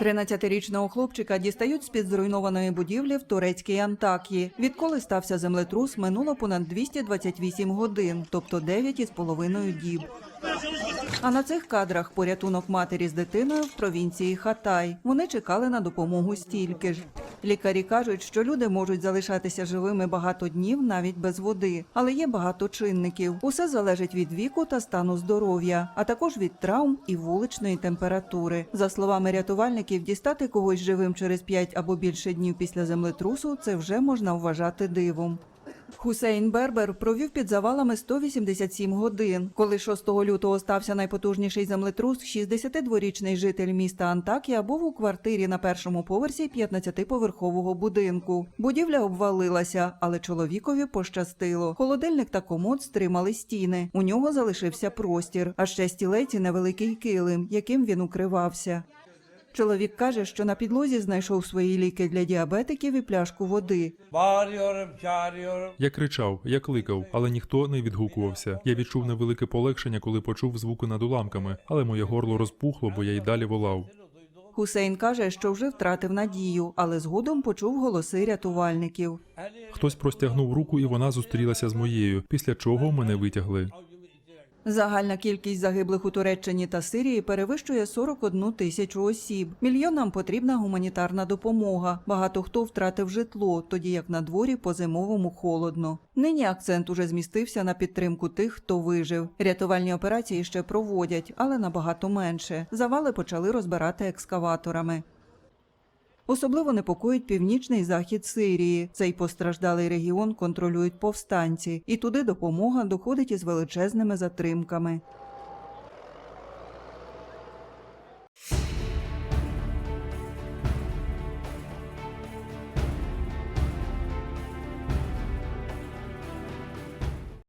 13-річного хлопчика дістають з-під зруйнованої будівлі в турецькій Антакії. Відколи стався землетрус, минуло понад 228 годин, тобто 9,5 із половиною діб. А на цих кадрах порятунок матері з дитиною в провінції Хатай. Вони чекали на допомогу стільки ж. Лікарі кажуть, що люди можуть залишатися живими багато днів навіть без води, але є багато чинників. Усе залежить від віку та стану здоров'я, а також від травм і вуличної температури. За словами рятувальників, дістати когось живим через 5 або більше днів після землетрусу це вже можна вважати дивом. Хусейн Бербер провів під завалами 187 годин. Коли 6 лютого стався найпотужніший землетрус, 62-річний житель міста Антакія був у квартирі на першому поверсі 15-поверхового будинку. Будівля обвалилася, але чоловікові пощастило. Холодильник та комод стримали стіни. У нього залишився простір, а ще стілець і невеликий килим, яким він укривався. Чоловік каже, що на підлозі знайшов свої ліки для діабетиків і пляшку води. Я кричав, я кликав, але ніхто не відгукувався. Я відчув невелике полегшення, коли почув звуки над уламками, але моє горло розпухло, бо я й далі волав. Хусейн каже, що вже втратив надію, але згодом почув голоси рятувальників. Хтось простягнув руку, і вона зустрілася з моєю, після чого мене витягли. Загальна кількість загиблих у Туреччині та Сирії перевищує 41 тисячу осіб. Мільйонам потрібна гуманітарна допомога. Багато хто втратив житло, тоді як на дворі по-зимовому холодно. Нині акцент уже змістився на підтримку тих, хто вижив. Рятувальні операції ще проводять, але набагато менше. Завали почали розбирати екскаваторами. Особливо непокоїть північний захід Сирії. Цей постраждалий регіон контролюють повстанці, і туди допомога доходить із величезними затримками.